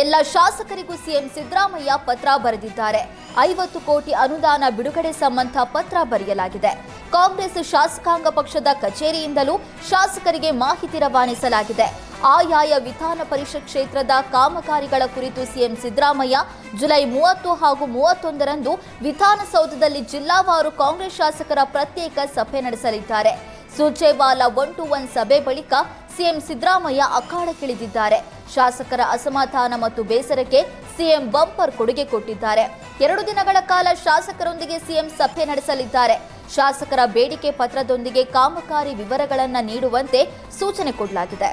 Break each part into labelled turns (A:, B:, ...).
A: ಎಲ್ಲ ಶಾಸಕರಿಗೂ ಸಿಎಂ ಸಿದ್ದರಾಮಯ್ಯ ಪತ್ರ ಬರೆದಿದ್ದಾರೆ. ಐವತ್ತು ಕೋಟಿ ಅನುದಾನ ಬಿಡುಗಡೆ ಸಂಬಂಧ ಪತ್ರ ಬರೆಯಲಾಗಿದೆ. ಕಾಂಗ್ರೆಸ್ ಶಾಸಕಾಂಗ ಪಕ್ಷದ ಕಚೇರಿಯಿಂದಲೂ ಶಾಸಕರಿಗೆ ಮಾಹಿತಿ ರವಾನಿಸಲಾಗಿದೆ. ಆಯಾಯ ವಿಧಾನ ಪರಿಷತ್ ಕ್ಷೇತ್ರದ ಕಾಮಗಾರಿಗಳ ಕುರಿತು ಸಿಎಂ ಸಿದ್ದರಾಮಯ್ಯ ಜುಲೈ ಮೂವತ್ತು ಹಾಗೂ ಮೂವತ್ತೊಂದರಂದು ವಿಧಾನಸೌಧದಲ್ಲಿ ಜಿಲ್ಲಾವಾರು ಕಾಂಗ್ರೆಸ್ ಶಾಸಕರ ಪ್ರತ್ಯೇಕ ಸಭೆ ನಡೆಸಲಿದ್ದಾರೆ. ಸುರ್ಜೇವಾಲಾ ಒನ್ ಟು ಒನ್ ಸಭೆ ಬಳಿಕ ಸಿಎಂ ಸಿದ್ದರಾಮಯ್ಯ ಅಖಾಡಕ್ಕಿಳಿದಿದ್ದಾರೆ ಶಾಸಕರ ಅಸಮಾಧಾನ ಮತ್ತು ಬೇಸರಕ್ಕೆ ಸಿಎಂ ಬಂಪರ್ ಕೊಡುಗೆ ಕೊಟ್ಟಿದ್ದಾರೆ. ಎರಡು ದಿನಗಳ ಕಾಲ ಶಾಸಕರೊಂದಿಗೆ ಸಿಎಂ ಸಭೆ ನಡೆಸಲಿದ್ದಾರೆ. ಶಾಸಕರ ಬೇಡಿಕೆ ಪತ್ರದೊಂದಿಗೆ ಕಾಮಗಾರಿ ವಿವರಗಳನ್ನು ನೀಡುವಂತೆ ಸೂಚನೆ ಕೊಡಲಾಗಿದೆ.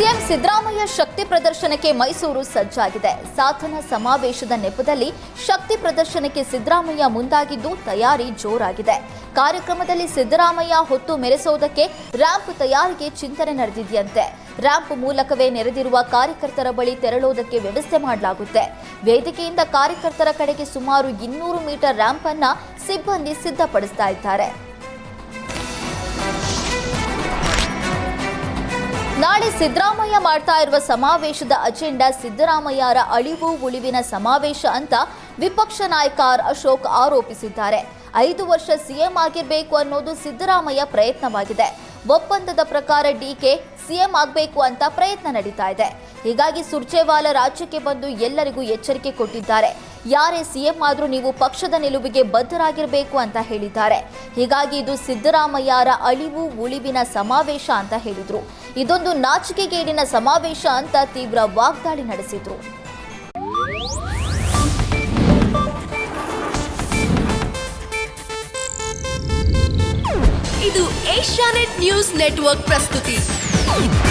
A: ಸಿಎಂ ಸಿದ್ದರಾಮಯ್ಯ ಶಕ್ತಿ ಪ್ರದರ್ಶನಕ್ಕೆ ಮೈಸೂರು ಸಜ್ಜಾಗಿದೆ. ಸಾಧನ ಸಮಾವೇಶದ ನೆಪದಲ್ಲಿ ಶಕ್ತಿ ಪ್ರದರ್ಶನಕ್ಕೆ ಸಿದ್ದರಾಮಯ್ಯ ಮುಂದಾಗಿದ್ದು ತಯಾರಿ ಜೋರಾಗಿದೆ. ಕಾರ್ಯಕ್ರಮದಲ್ಲಿ ಸಿದ್ದರಾಮಯ್ಯ ಹೊತ್ತು ಮೆರೆಸೋದಕ್ಕೆ ರ್ಯಾಂಪ್ ತಯಾರಿಗೆ ಚಿಂತನೆ ನಡೆದಿದೆಯಂತೆ. ರ್ಯಾಂಪ್ ಮೂಲಕವೇ ನೆರೆದಿರುವ ಕಾರ್ಯಕರ್ತರ ಬಳಿ ತೆರಳೋದಕ್ಕೆ ವ್ಯವಸ್ಥೆ ಮಾಡಲಾಗುತ್ತೆ. ವೇದಿಕೆಯಿಂದ ಕಾರ್ಯಕರ್ತರ ಕಡೆಗೆ ಸುಮಾರು ಇನ್ನೂರು ಮೀಟರ್ ರ್ಯಾಂಪ್ ಅನ್ನ ಸಿಬ್ಬಂದಿ ಸಿದ್ಧಪಡಿಸ್ತಾ ಇದ್ದಾರೆ. ನಾಳೆ ಸಿದ್ದರಾಮಯ್ಯ ಮಾಡ್ತಾ ಇರುವ ಸಮಾವೇಶದ ಅಜೆಂಡಾ ಸಿದ್ದರಾಮಯ್ಯರ ಅಳಿವು ಉಳಿವಿನ ಸಮಾವೇಶ ಅಂತ ವಿಪಕ್ಷ ನಾಯಕ ಆರ್ ಅಶೋಕ್ ಆರೋಪಿಸಿದ್ದಾರೆ. ಐದು ವರ್ಷ ಸಿಎಂ ಆಗಿರಬೇಕು ಅನ್ನೋದು ಸಿದ್ದರಾಮಯ್ಯ ಪ್ರಯತ್ನವಾಗಿದೆ. ಒಪ್ಪಂದದ ಪ್ರಕಾರ ಡಿಕೆ ಸಿಎಂ ಆಗಬೇಕು ಅಂತ ಪ್ರಯತ್ನ ನಡೀತಾ ಇದೆ. ಹೀಗಾಗಿ ಸುರ್ಜೇವಾಲ ರಾಜ್ಯಕ್ಕೆ ಬಂದು ಎಲ್ಲರಿಗೂ ಎಚ್ಚರಿಕೆ ಕೊಟ್ಟಿದ್ದಾರೆ. ಯಾರೇ ಸಿಎಂ ಆದರೂ ನೀವು ಪಕ್ಷದ ನಿಲುವಿಗೆ ಬದ್ಧರಾಗಿರಬೇಕು ಅಂತ ಹೇಳಿದ್ದಾರೆ. ಹೀಗಾಗಿ ಇದು ಸಿದ್ದರಾಮಯ್ಯರ ಅಳಿವು, ಉಳಿವಿನ ಸಮಾವೇಶ ಅಂತ ಹೇಳಿದ್ರು. ಇದೊಂದು ನಾಚಿಕೆಗೇಡಿನ ಸಮಾವೇಶ ಅಂತ ತೀವ್ರ ವಾಗ್ದಾಳಿ ನಡೆಸಿದ್ರು.
B: ಇದು ಏಷ್ಯಾನೆಟ್ ನ್ಯೂಸ್ ನೆಟ್ವರ್ಕ್ ಪ್ರಸ್ತುತಿ. Boom!